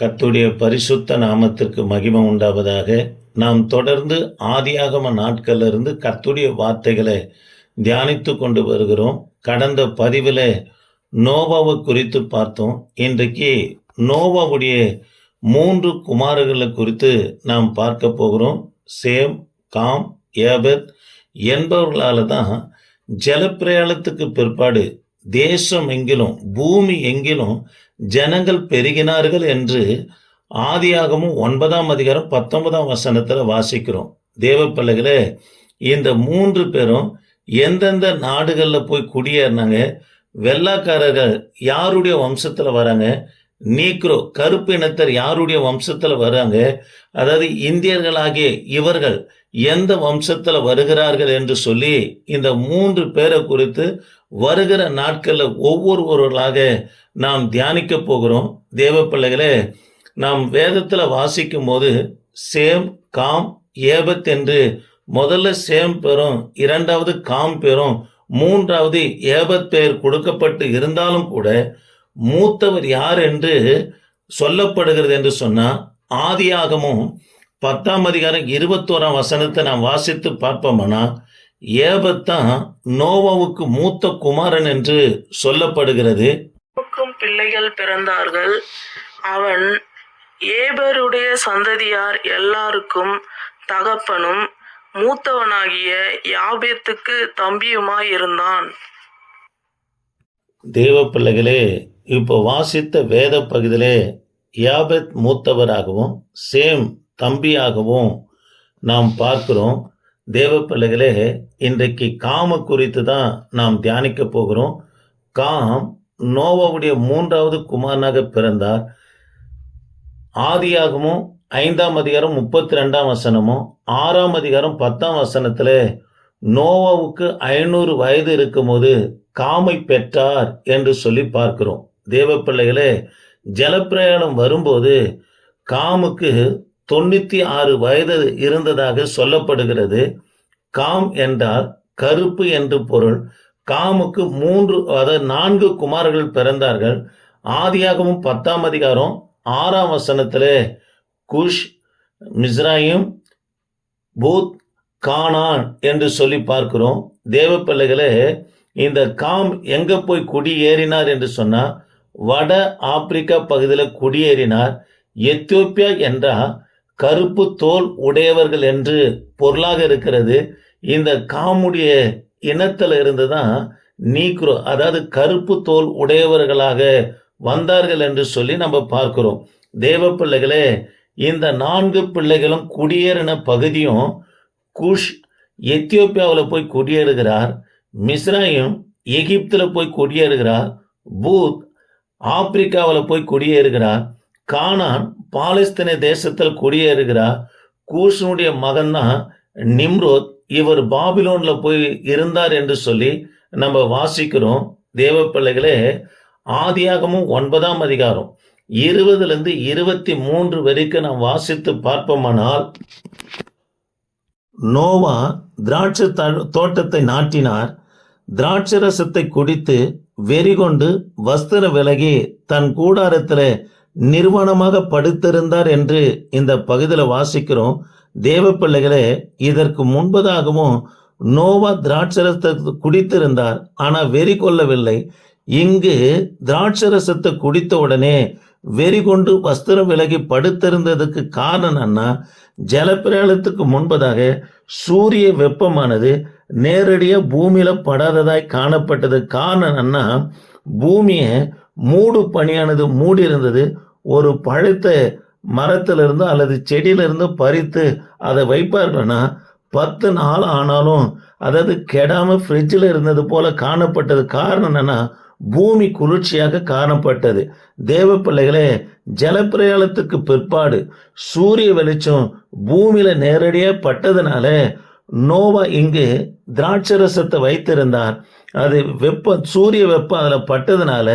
கத்துடைய பரிசுத்த நாமத்திற்கு மகிமை உண்டாவதாக. நாம் தொடர்ந்து ஆதியாகம நாட்கள்ல இருந்து வார்த்தைகளை தியானித்து கொண்டு வருகிறோம். கடந்த பதிவில் நோவாவை குறித்து பார்த்தோம். இன்றைக்கு நோவாவுடைய மூன்று குமாரர்களை குறித்து நாம் பார்க்க போகிறோம். சேம் காம் ஏபத் என்பவர்களால் தான் ஜலப்பிரயாணத்துக்கு பிற்பாடு தேசம் எங்கிலும் பூமி எங்கிலும் ஜனங்கள் பெருகினார்கள் என்று ஆதியாகமும் ஒன்பதாம் அதிகாரம் பத்தொன்பதாம் வசனத்தில் வாசிக்கிறோம். தேவ பிள்ளைகளே இந்த மூன்று பேரும் எந்தெந்த நாடுகளில் போய் குடியேறினாங்க வெள்ளாக்காரர்கள் யாருடைய வம்சத்தில் வராங்க நீக்ரோ கருப்பு இனத்தர் யாருடைய வம்சத்தில் வராங்க அதாவது இந்தியர்களாகிய இவர்கள் எந்த வம்சத்தில் வருகிறார்கள் என்று சொல்லி இந்த மூன்று பேரை குறித்து வருகிற நாட்களில் ஒவ்வொருவர்களாக நாம் தியானிக்க போகிறோம். தேவ பிள்ளைகளே நாம் வேதத்தில் வாசிக்கும் போது சேம் காம் ஏபத் என்று முதல்ல சேம் பெறும் இரண்டாவது காம் பெறும் மூன்றாவது ஏபத் பெயர் கொடுக்கப்பட்டு இருந்தாலும் கூட மூத்தவர் யார் என்று சொல்லப்படுகிறது என்று சொன்னால் ஆதியாகமும் பத்தாம் அதிகாரம் இருபத்தோராம் வசனத்தை நாம் வாசித்து பார்ப்போம்னா ஏபத்தான் நோவாவுக்கு மூத்த குமாரன் என்று சொல்லப்படுகிறது. பிள்ளைகள் பிறந்தார்கள். அவன் ஏபருடைய சந்ததியார் எல்லாருக்கும் தகப்பனும் மூத்தவனாகிய யாபேத்துக்கு தம்பியுமாய் இருந்தான் தேவ பிள்ளைகளே இப்போ வாசித்த வேத பகுதியிலே யாபத் மூத்தவராகவும் சேம் தம்பியாகவும் நாம் பார்க்கிறோம். தேவ பிள்ளைகளே இன்றைக்கு காம குறித்து தான் நாம் தியானிக்க போகிறோம். காம் நோவாவுடைய மூன்றாவது குமாரனாக பிறந்தார். ஆதியாகமும் ஐந்தாம் அதிகாரம் முப்பத்தி ரெண்டாம் வசனமும் ஆறாம் அதிகாரம் பத்தாம் வசனத்தில் நோவாவுக்கு ஐநூறு வயது இருக்கும்போது காமை பெற்றார் என்று சொல்லி பார்க்கிறோம். தேவ பிள்ளைகளே ஜலப்பிரயாணம் வரும்போது காமுக்கு தொண்ணூற்றி ஆறு வயது இருந்ததாக சொல்லப்படுகிறது. காம் என்றால் கருப்பு என்று பொருள். காமுக்கு மூன்று அதாவது நான்கு குமாரர்கள் பிறந்தார்கள். ஆதியாகவும் பத்தாம் அதிகாரம் ஆறாம் வசனத்திலே குஷ் மிஸ்ராயிம் பூத் கானான் என்று சொல்லி பார்க்கிறோம். தேவ பிள்ளைகளே இந்த காம் எங்க போய் குடியேறினார் என்று சொன்னால் வட ஆப்பிரிக்கா பகுதியில் குடியேறினார். எத்தியோப்பியா என்றால் கருப்பு தோல் உடையவர்கள் என்று பொருளாக இருக்கிறது. இந்த காமுடைய இனத்தில் இருந்து தான் நீக்ரோ அதாவது கருப்பு தோல் உடையவர்களாக வந்தார்கள் என்று சொல்லி நம்ம பார்க்கிறோம். தேவ பிள்ளைகளே இந்த நான்கு பிள்ளைகளும் குடியேறின பகுதியும் குஷ் எத்தியோப்பியாவில் போய் குடியேறுகிறார் மிஸ்ராயும் எகிப்தில் போய் குடியேறுகிறார் பூத் ஆப்பிரிக்காவில் போய் குடியேறுகிறார் கானான் பாலஸ்தீன தேசத்தில் குடியேறுகிறார் கூஷனுடைய மகன் தான் நிம்ரோத். இவர் பாபிலோன்ல போய் இருந்தார் என்று சொல்லி நம்ம வாசிக்கிறோம். தேவ பிள்ளைகளே ஆதியாகமும் ஒன்பதாம் அதிகாரம் இருபதுலேருந்து இருபத்தி மூன்று வரைக்கும் நாம் வாசித்து பார்ப்போமானால் நோவா திராட்சை தோட்டத்தை நாட்டினார். திராட்சை ரசத்தை குடித்து வெறிகொண்டு வஸ்திர விலகி தன் கூடாரத்தில் நிர்வாணமாக படுத்திருந்தார் என்று இந்த பகுதியில் வாசிக்கிறோம். தேவ பிள்ளைகளே இதற்கு முன்பதாகவும் நோவா திராட்சரசத்தை குடித்திருந்தார் ஆனால் வெறி கொள்ளவில்லை. இங்கு திராட்சரசத்தை குடித்த உடனே வெறி கொண்டு வஸ்திரம் விலகி படுத்திருந்ததுக்கு காரணம் என்ன ஜலப்பிரயாணத்துக்கு முன்பதாக சூரிய வெப்பமானது நேரடியாக பூமியில் படாததாய் காணப்பட்டது. காரணம் என்ன பூமியை மூடு பணியானது மூடி இருந்தது ஒரு பழுத்த மரத்திலிருந்து அல்லது செடியிலிருந்து பறித்து அதை வைப்பார்கள்னா பத்து நாள் ஆனாலும் அதாவது கெடாமல் ஃப்ரிட்ஜில் இருந்தது போல காணப்பட்டது காரணம் என்னென்னா பூமி குளிர்ச்சியாக காணப்பட்டது. தேவ பிள்ளைகளே ஜலப்பிரயாணத்துக்கு பிற்பாடு சூரிய வெளிச்சம் பூமியில் நேரடியாக பட்டதுனால நோவா இங்கு திராட்சரசத்தை வைத்திருந்தார். அது வெப்பம் சூரிய வெப்பம் அதில் பட்டதுனால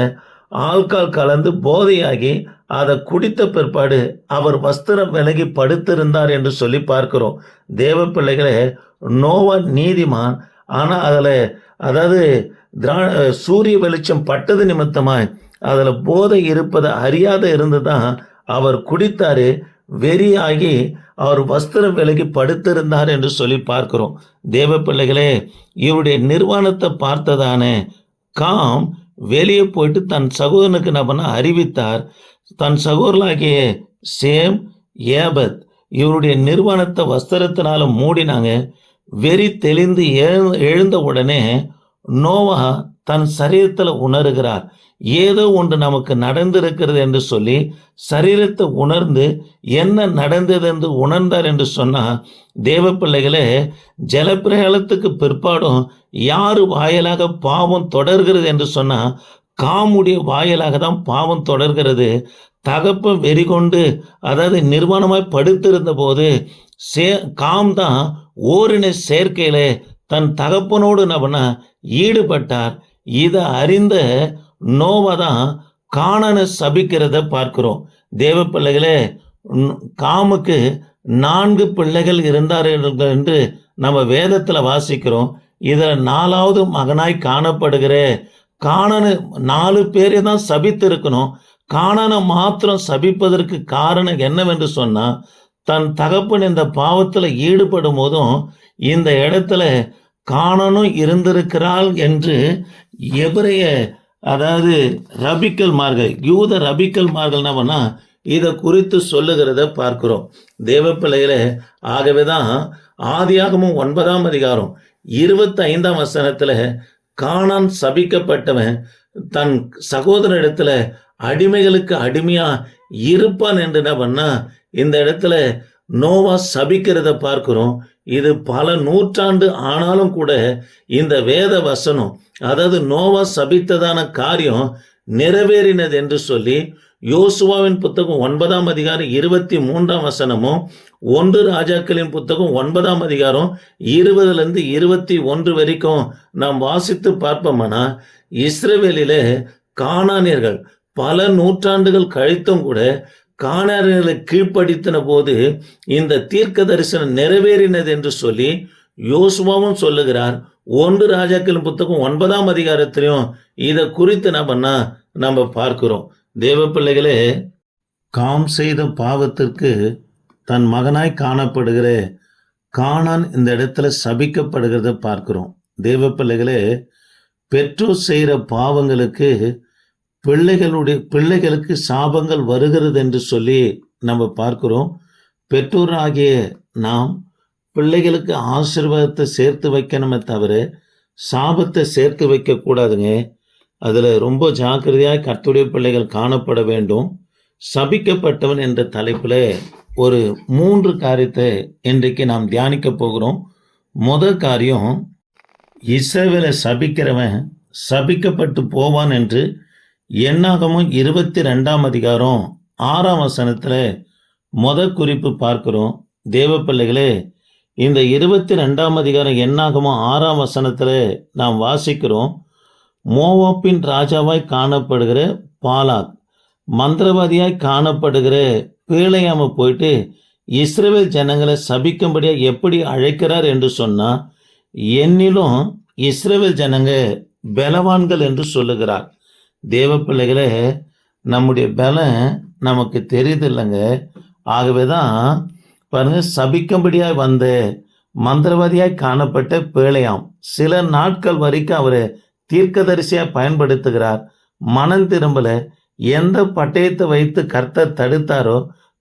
ஆல்கால் கலந்து போதையாகி அதை குடித்த பிற்பாடு அவர் வஸ்திரம் விலகி படுத்திருந்தார் என்று சொல்லி பார்க்கிறோம். தேவ பிள்ளைகளே நோவா நீதிமான் ஆனால் அதில் அதாவது திரா சூரிய வெளிச்சம் பட்டது நிமித்தமாய் அதில் போதை இருப்பதை அறியாத இருந்து தான் அவர் குடித்தாரு. வெறியாகி அவர் வஸ்திரம் விலகி படுத்திருந்தார் என்று சொல்லி பார்க்கிறோம். தேவ பிள்ளைகளே இவருடைய நிர்வாணத்தை பார்த்ததானே காம் வெளியே போயிட்டு தன் சகோதரனுக்கு என்ன பண்ண அறிவித்தார். தன் சகோதரலாகிய சேம் ஏபத் இவருடைய நிர்வாணத்தை வஸ்திரத்தினால மூடினாங்க. வெறி தெளிந்து எழு- எழுந்த உடனே நோவா தன் சரீரத்தில் உணர்கிறார். ஏதோ ஒன்று நமக்கு நடந்திருக்கிறது என்று சொல்லி சரீரத்தை உணர்ந்து என்ன நடந்தது என்று உணர்ந்தார் என்று சொன்னால் தேவ பிள்ளைகளே ஜலப்பிரயாளத்துக்கு பிற்பாடும் யார் வாயிலாக பாவம் தொடர்கிறது என்று சொன்னால் காமுடைய வாயிலாக தான் பாவம் தொடர்கிறது. தகப்பன் வெறி கொண்டு அதாவது நிர்வாணமாய் படுத்திருந்த போது சே காம் தான் ஓரின சேர்க்கையில தன் தகப்பனோடு நபன ஈடுபட்டார். இதை அறிந்த நோவை தான் காணனை சபிக்கிறத பார்க்கிறோம். தேவ பிள்ளைகளே காமுக்கு நான்கு பிள்ளைகள் இருந்தார்கள் என்று நம்ம வேதத்தில் வாசிக்கிறோம். இதில் நாலாவது மகனாய் காணப்படுகிற. காணனு நாலு பேரை தான் சபித்து இருக்கணும் காணனை மாத்திரம் சபிப்பதற்கு காரணம் என்னவென்று சொன்னால் தன் தகப்பன் இந்த பாவத்தில் ஈடுபடும் போதும் இந்த இடத்துல காணனும் இருந்திருக்கிறாள் என்று எபிரைய அதாவது ரபிக்கல் மார்கள் யூத ரபிக்கல் மார்கள் என்ன பண்ணா இதை குறித்து சொல்லுகிறத பார்க்கிறோம். தேவப்பிள்ளையில ஆகவே தான் ஆதியாகமும் ஒன்பதாம் அதிகாரம் இருபத்தி ஐந்தாம் காணான் சபிக்கப்பட்டவன் தன் சகோதரனிடத்துல அடிமைகளுக்கு அடிமையா இருப்பான் என்று என்ன பண்ணா இந்த இடத்துல நோவா சபிக்கிறத பார்க்கிறோம். இது பல நூற்றாண்டு ஆனாலும் கூட இந்த வேத வசனம் அதாவது நோவா சபித்ததான காரியம் நிறைவேறினது என்று சொல்லி யோசுவாவின் புத்தகம் ஒன்பதாம் அதிகாரம் இருபத்தி மூன்றாம் வசனமும் ஒன்று ராஜாக்களின் புத்தகம் ஒன்பதாம் அதிகாரம் இருபதுலேருந்து இருபத்தி ஒன்று வரைக்கும் நாம் வாசித்து பார்ப்போம்னா இஸ்ரேவேலிலே காணானியர்கள் பல நூற்றாண்டுகள் கழித்தும் கூட காணானியர்களை கீழ்ப்படுத்தின போது இந்த தீர்க்க தரிசனம் நிறைவேறினது என்று சொல்லி யோசுவாவும் சொல்லுகிறார். ஒன்று ராஜாக்களின் புத்தகம் ஒன்பதாம் அதிகாரத்திலையும் இதை குறித்து நம்ம நம்ம பார்க்கிறோம். தேவ பிள்ளைகளே காம் செய்த பாவத்திற்கு தன் மகனாய் காணப்படுகிற. காணான் இந்த இடத்துல சபிக்கப்படுகிறத பார்க்கிறோம். தேவ பிள்ளைகளே பெற்றோர் செய்கிற பாவங்களுக்கு பிள்ளைகளுடைய பிள்ளைகளுக்கு சாபங்கள் வருகிறது என்று சொல்லி நம்ம பார்க்கிறோம். பெற்றோராகிய நாம் பிள்ளைகளுக்கு ஆசிர்வாதத்தை சேர்த்து வைக்கணுமே தவிர சாபத்தை சேர்த்து வைக்கக்கூடாதுங்க. அதில் ரொம்ப ஜாக்கிரதையாக கர்த்துடைய பிள்ளைகள் காணப்பட வேண்டும். சபிக்கப்பட்டவன் என்ற தலைப்பில் ஒரு மூன்று காரியத்தை இன்றைக்கு நாம் தியானிக்க போகிறோம். முதல் காரியம் இஸ்ரவேலை சபிக்கிறவன் சபிக்கப்பட்டு போவான் என்று எண்ணாகமும் இருபத்தி ரெண்டாம் அதிகாரம் ஆறாம் வசனத்தில் மொத குறிப்பு பார்க்குறோம். தேவ பிள்ளைகளே இந்த இருபத்தி ரெண்டாம் அதிகாரம் எண்ணாகமும் ஆறாம் வசனத்தில் நாம் வாசிக்கிறோம். மோவாப்பின் ராஜாவாய் காணப்படுகிற பாலாக் மந்திரவாதியாய் காணப்படுகிற பேழையாம போயிட்டு இஸ்ரேல் ஜனங்களை சபிக்கும்படியாக எப்படி அழைக்கிறார் என்று சொன்னால் என்னிலும் இஸ்ரேல் ஜனங்க பலவான்கள் என்று சொல்லுகிறார். தேவ பிள்ளைகளே நம்முடைய பலம் நமக்கு தெரியுதில்லைங்க. ஆகவே தான் பாருங்கள் சபிக்கும்படியாக வந்த மந்திரவாதியாய் காணப்பட்ட பேழையாம் சில நாட்கள் வரைக்கும் அவர் தீர்க்கதரிசியாக பயன்படுத்துகிறார். மனம் திரும்பல எந்த பட்டயத்தை வைத்து கர்த்தர் தடுத்தாரோ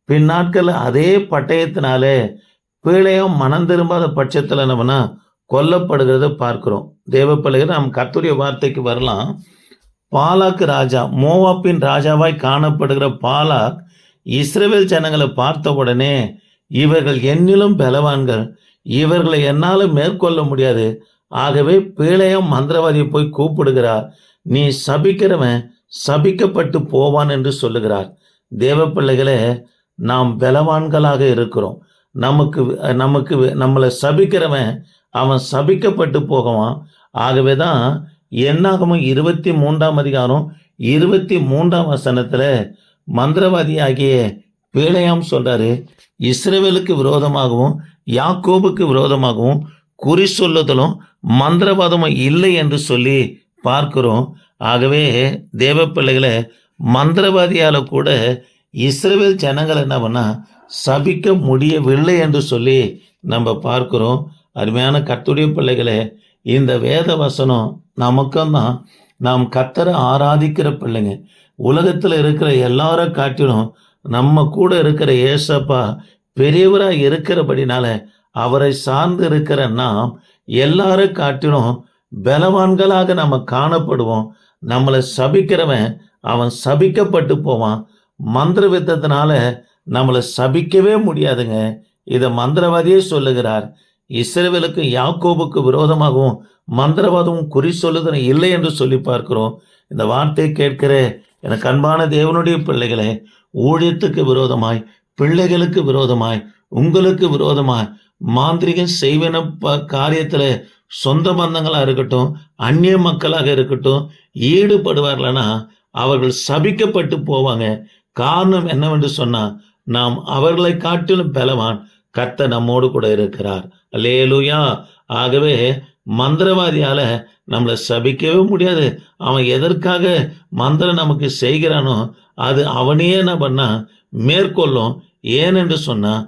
பின்னாட்கள் அதே பட்டயத்தினாலே பிழையும் மனம் திரும்பாத பட்சத்தில் நம்மனா கொல்லப்படுகிறத பார்க்கிறோம். தேவ பிள்ளைகள் நாம் கர்த்தருடைய வார்த்தைக்கு வரலாம். பாலாக்கு ராஜா மோவாப்பின் ராஜாவாய் காணப்படுகிற பாலாக் இஸ்ரேவேல் ஜனங்களை பார்த்த உடனே இவர்கள் என்னிலும் பலவான்கள் இவர்களை என்னால் மேற்கொள்ள முடியாது. ஆகவே பீழையம் மந்திரவாதியை போய் கூப்பிடுகிறார். நீ சபிக்கிறவன் சபிக்கப்பட்டு போவான் என்று சொல்லுகிறார். தேவ பிள்ளைகளே நாம் பலவான்களாக இருக்கிறோம். நமக்கு நமக்கு நம்மளை சபிக்கிறவன் அவன் சபிக்கப்பட்டு போகவான். ஆகவே தான் என்னாகமும் இருபத்தி மூன்றாம் அதிகாரம் இருபத்தி மூன்றாம் வசனத்தில் மந்திரவாதி ஆகிய பீழையாம் சொல்கிறாரு இஸ்ரேவேலுக்கு விரோதமாகவும் யாக்கோபுக்கு விரோதமாகவும் குறி சொல்லுதலும் மந்திரவாதமும் இல்லை என்று சொல்லி பார்க்கிறோம். ஆகவே தேவ பிள்ளைகளை மந்திரவாதியால் கூட இஸ்ரேல் ஜனங்கள் என்ன பண்ணால் சபிக்க முடியவில்லை என்று சொல்லி நம்ம பார்க்கிறோம். அருமையான கத்துடைய பிள்ளைகளே இந்த வேத வசனம் நமக்கும் தான். நாம் கத்தரை ஆராதிக்கிற பிள்ளைங்க உலகத்தில் இருக்கிற எல்லாரை காட்டிலும் நம்ம கூட இருக்கிற ஏசப்பா பெரியவராக இருக்கிறபடினால அவரை சார்ந்து இருக்கிற நாம் எல்லாரும் காட்டிலும் பலவான்களாக நம்ம காணப்படுவோம். நம்மளை சபிக்கிறவன் அவன் சபிக்கப்பட்டு போவான். மந்திர வித்தத்தினால நம்மளை சபிக்கவே முடியாதுங்க. இதை மந்திரவாதியே சொல்லுகிறார். இஸ்ரவேலுக்கு யாக்கோபுக்கு விரோதமாகவும் மந்திரவாதமும் குறி சொல்லுதல் இல்லை என்று சொல்லி பார்க்கிறோம். இந்த வார்த்தையை கேட்கிற எனக்கு அன்பான தேவனுடைய பிள்ளைகளே ஊழியத்துக்கு விரோதமாய் பிள்ளைகளுக்கு விரோதமாய் உங்களுக்கு விரோதமாய் மாந்திரிகம் செய்வன ப காரியத்தில் சொந்த பந்தங்களாக இருக்கட்டும் அந்நிய மக்களாக இருக்கட்டும் ஈடுபடுவார்கள்னா அவர்கள் சபிக்கப்பட்டு போவாங்க. காரணம் என்னவென்று சொன்னால் நாம் அவர்களை காட்டிலும் பலவான் கத்த நம்மோடு கூட இருக்கிறார். லேலுயா ஆகவே மந்திரவாதியால் நம்மளை சபிக்கவே முடியாது. அவன் எதற்காக மந்திரம் நமக்கு செய்கிறானோ அது அவனையே என்ன பண்ணால் மேற்கொள்ளும். ஏனென்று சொன்னால்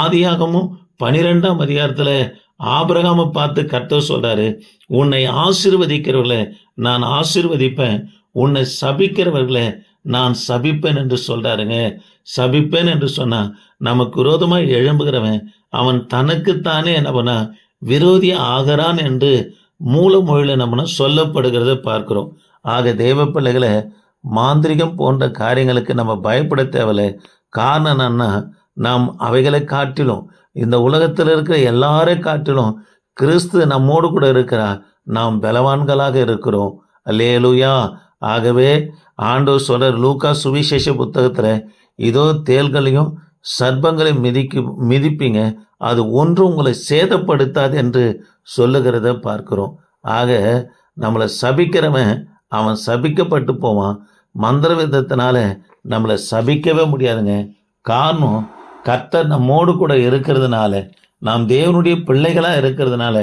ஆதியாகமும் பனிரெண்டாம் அதிகாரத்தில் ஆபிரகாமை பார்த்து கர்த்தர் சொல்கிறாரு உன்னை ஆசிர்வதிக்கிறவர்களை நான் ஆசிர்வதிப்பேன். உன்னை சபிக்கிறவர்களை நான் சபிப்பேன் என்று சொல்கிறாருங்க சபிப்பேன் என்று சொன்னால் நமக்கு விரோதமாக எழும்புகிறவன் அவன் தனக்குத்தானே என்ன பண்ணா விரோதி ஆகிறான் என்று மூல மொழியில் நம்மனா சொல்லப்படுகிறத பார்க்குறோம். ஆக தேவ பிள்ளைகளை மாந்திரிகம் போன்ற காரியங்களுக்கு நம்ம பயப்பட தேவையில்லை. காரணம் என்னன்னா நாம் அவைகளை காட்டிலும் இந்த உலகத்தில் இருக்கிற எல்லாரை காட்டிலும் கிறிஸ்து நம்மோடு கூட இருக்கிறார். நாம் பலவான்களாக இருக்கிறோம். அல்லேலுயா. ஆகவே ஆண்டவர் சொல்கிற லூக்கா சுவிசேஷ புத்தகத்தில் இதோ தேள்களையும் சர்ப்பங்களையும் மிதிக்கு மிதிப்பீங்க. அது ஒன்று உங்களை சேதப்படுத்தாது என்று சொல்லுகிறத பார்க்கிறோம். ஆக நம்மளை சபிக்கிறவன் அவன் சபிக்கப்பட்டு போவான். மந்திர விதத்தினால நம்மளை சபிக்கவே முடியாதுங்க. காரணம் கர்த்தர் நம்மோடு கூட இருக்கிறதுனால நாம் தேவனுடைய பிள்ளைகளாக இருக்கிறதுனால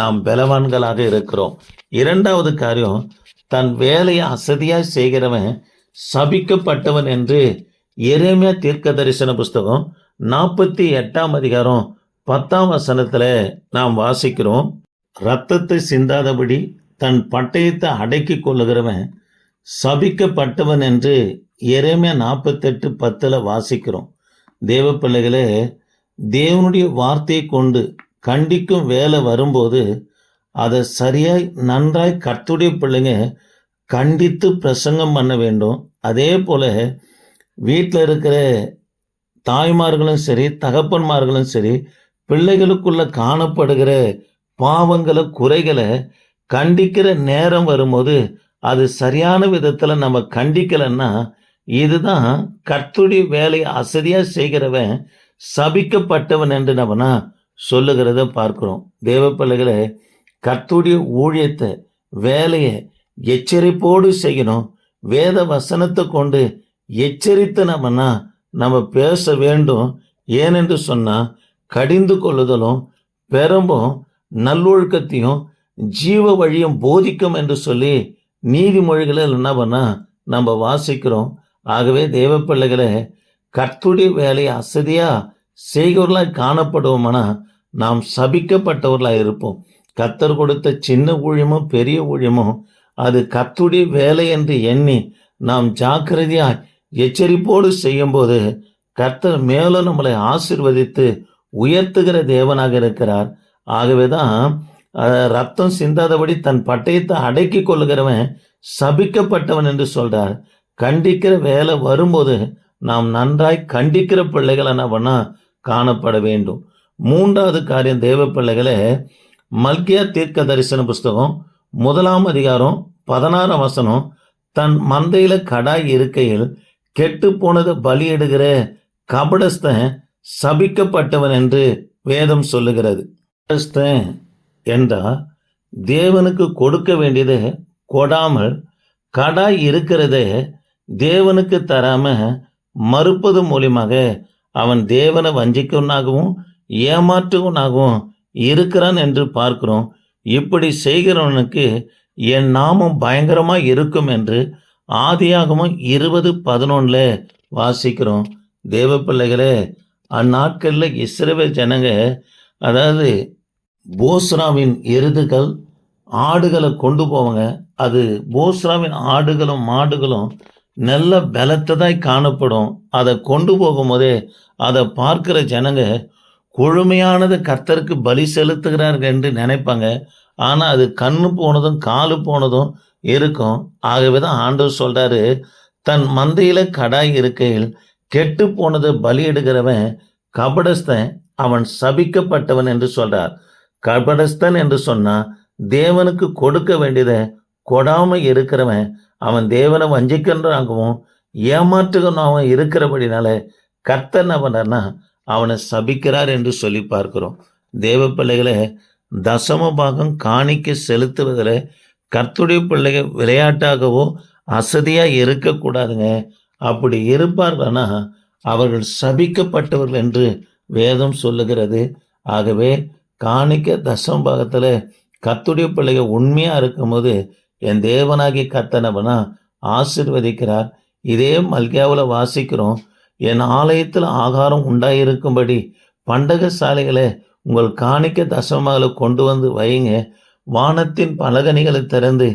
நாம் பலவான்களாக இருக்கிறோம். இரண்டாவது காரியம் தன் வேலையை அசதியாக செய்கிறவன் சபிக்கப்பட்டவன் என்று எரேமியா தீர்க்க தரிசன புஸ்தகம் நாற்பத்தி எட்டாம் அதிகாரம் பத்தாம் வசனத்தில் நாம் வாசிக்கிறோம். ரத்தத்தை சிந்தாதபடி தன் பட்டயத்தை அடக்கி கொள்ளுகிறவன் சபிக்கப்பட்டவன் என்று எரேமியா நாற்பத்தெட்டு பத்தில் வாசிக்கிறோம். தேவ பிள்ளைகளே தேவனுடைய வார்த்தையை கொண்டு கண்டிக்கும் வேலை வரும்போது அதை சரியாய் நன்றாய் கத்துடைய பிள்ளைங்க கண்டித்து பிரசங்கம் பண்ண வேண்டும். அதே போல் வீட்டில் இருக்கிற தாய்மார்களும் சரி தகப்பன்மார்களும் சரி பிள்ளைகளுக்குள்ள காணப்படுகிற பாவங்களை குறைகளை கண்டிக்கிற நேரம் வரும்போது அது சரியான விதத்தில் நம்ம கண்டிக்கலைன்னா இதுதான் கர்த்துடைய வேலையை அசதியாக செய்கிறவன் சபிக்கப்பட்டவன் என்று நம்மனா சொல்லுகிறத பார்க்குறோம். தேவ பிள்ளைகளை கர்த்துடைய ஊழியத்தை வேலையை எச்சரிப்போடு செய்யணும். வேத வசனத்தை கொண்டு எச்சரித்து நம்மனா நம்ம பேச வேண்டும். ஏனென்று சொன்னால் கடிந்து கொள்ளுதலும் பெரும்பும் நல்லொழுக்கத்தையும் ஜீவ வழியும் போதிக்கும் என்று சொல்லி நீதிமொழிகளில் என்ன பண்ணால் நம்ம வாசிக்கிறோம். ஆகவே தேவ பிள்ளைகளை கர்த்துடைய வேலையை அசதியாக செய்கிறவர்களாக காணப்படுவோம்னா நாம் சபிக்கப்பட்டவர்களாக இருப்போம். கத்தர் கொடுத்த சின்ன ஊழியமும் பெரிய ஊழியமோ அது கத்துடைய வேலை என்று எண்ணி நாம் ஜாக்கிரதையாய் எச்சரிப்போடு செய்யும்போது கர்த்தர் மேலும் நம்மளை ஆசிர்வதித்து உயர்த்துகிற தேவனாக இருக்கிறார். ஆகவே தான் ரத்தம் சிந்தாதபடி தன் பட்டயத்தை அடக்கி கொள்ளுகிறவன் சபிக்கப்பட்டவன் என்று சொல்றார். கண்டிக்கிற வேலை வரும்போது நாம் நன்றாய் கண்டிக்கிற பிள்ளைகளை என்ன பண்ணால் காணப்பட வேண்டும். மூன்றாவது காரியம் தேவ பிள்ளைகளை மல்கியா தீர்க்க தரிசன புஸ்தகம் முதலாம் அதிகாரம் பதினாறாம் வசனம் தன் மந்தையில் கடாய் இருக்கையில் கெட்டு போனதை பலியிடுகிற கபடஸ்தன் சபிக்கப்பட்டவன் என்று வேதம் சொல்லுகிறது. கபடஸ்தன் என்றால் தேவனுக்கு கொடுக்க வேண்டியது கொடாமல் கடாய் இருக்கிறதே தேவனுக்கு தராம மறுப்பது மூலியமாக அவன் தேவனை வஞ்சிக்கவனாகவும் ஏமாற்றுவனாகவும் இருக்கிறான் என்று பார்க்கிறோம். இப்படி செய்கிறவனுக்கு என் நாமம் பயங்கரமாக இருக்கும் என்று ஆதியாகமும் இருபது பதினொன்றில் வாசிக்கிறோம். தேவ பிள்ளைகளே அந்நாட்களில் இஸ்ரவே ஜனங்க அதாவது போஸ்ராவின் எருதுகள் ஆடுகளை கொண்டு போவாங்க. அது போஸ்ராவின் ஆடுகளும் மாடுகளும் நல்ல பலத்ததாய் காணப்படும். அதை கொண்டு போகும்போதே அதை பார்க்கிற ஜனங்க கொழுமையானது கர்த்தருக்கு பலி செலுத்துகிறார்கள் என்று நினைப்பாங்க. ஆனால் அது கண்ணு போனதும் காலு போனதும் இருக்கும். ஆகவே தான் ஆண்டவர் சொல்கிறாரு தன் மந்தையில் கடாய் இருக்கையில் கெட்டு போனது பலியிடுகிறவன் கபடஸ்தன் அவன் சபிக்கப்பட்டவன் என்று சொல்றார். கபடஸ்தன் என்று சொன்னா தேவனுக்கு கொடுக்க வேண்டியதை கொடாமல் இருக்கிறவன் அவன் தேவனை வஞ்சிக்கின்றாகவும் ஏமாற்றுகனாகவும் இருக்கிறபடினால கர்த்தன் அவனா அவனை சபிக்கிறார் என்று சொல்லி பார்க்கிறோம். தேவ பிள்ளைகளை தசம பாகம் காணிக்க செலுத்துவதில் கர்த்துடைய பிள்ளைகள் விளையாட்டாகவோ அசதியாக இருக்கக்கூடாதுங்க. அப்படி இருப்பார்கள்னா அவர்கள் சபிக்கப்பட்டவர்கள் என்று வேதம் சொல்லுகிறது. ஆகவே காணிக்க தசம பாகத்தில் கத்துடைய பிள்ளைகள் உண்மையாக இருக்கும்போது என் தேவனாகி கத்தனவனா ஆசிர்வதிக்கிறார். இதே மல்கியாவில் வாசிக்கிறோம் என் ஆலயத்தில் ஆகாரம் உண்டாயிருக்கும்படி பண்டக சாலைகளை உங்கள் காணிக்க தசமங்களை கொண்டு வந்து வைங்க வானத்தின் பலகனிகளை திறந்து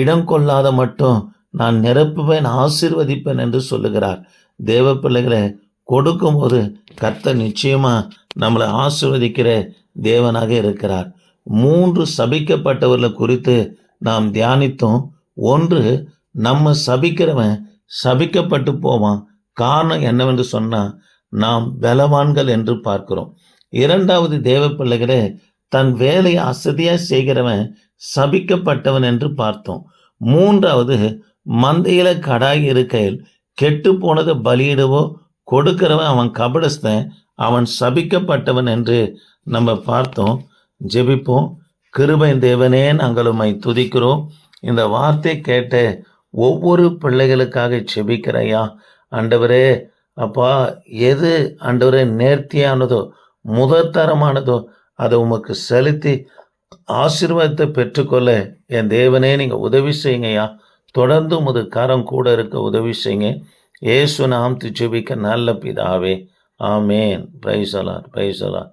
இடம் கொள்ளாத மட்டும் நான் நிரப்புவேன் ஆசிர்வதிப்பேன் என்று சொல்லுகிறார். தேவ பிள்ளைகளை கொடுக்கும்போது கர்த்தர் நிச்சயமா நம்மளை ஆசிர்வதிக்கிற தேவனாக இருக்கிறார். மூன்று சபிக்கப்பட்டவர்களை குறித்து நாம் தியானித்தோம். ஒன்று நம்ம சபிக்கிறவன் சபிக்கப்பட்டு போவான். காரணம் என்னவென்று சொன்னால் நாம் பலவான்கள் என்று பார்க்கிறோம். இரண்டாவது தேவ பிள்ளைகளே தன் வேலையை அசதியாக செய்கிறவன் சபிக்கப்பட்டவன் என்று பார்த்தோம். மூன்றாவது மந்தையில கடாய் இருக்கையில் கெட்டு போனதை பலியிடவோ கொடுக்கிறவன் அவன் கபடஸ்தன் அவன் சபிக்கப்பட்டவன் என்று நம்ம பார்த்தோம். ஜெபிப்போம். கிருபை தேவனே நாங்கள் உம்மை துதிக்கிறோம். இந்த வார்த்தை கேட்ட ஒவ்வொரு பிள்ளைகளுக்காக செபிக்கிறையா ஆண்டவரே அப்பா எது ஆண்டவரே நேர்த்தியானதோ முதற்தரமானதோ அதை உமக்கு செலுத்தி ஆசீர்வாதத்தை பெற்றுக்கொள்ள என் தேவனே நீங்கள் உதவி செய்யுங்கய்யா தொடர்ந்து உமது கரம் கூட இருக்க உதவி செய்யுங்க. ஏசு நாம் திச்சுபிக்க நல்ல பிதாவே. ஆமேன். Praise the Lord praise the Lord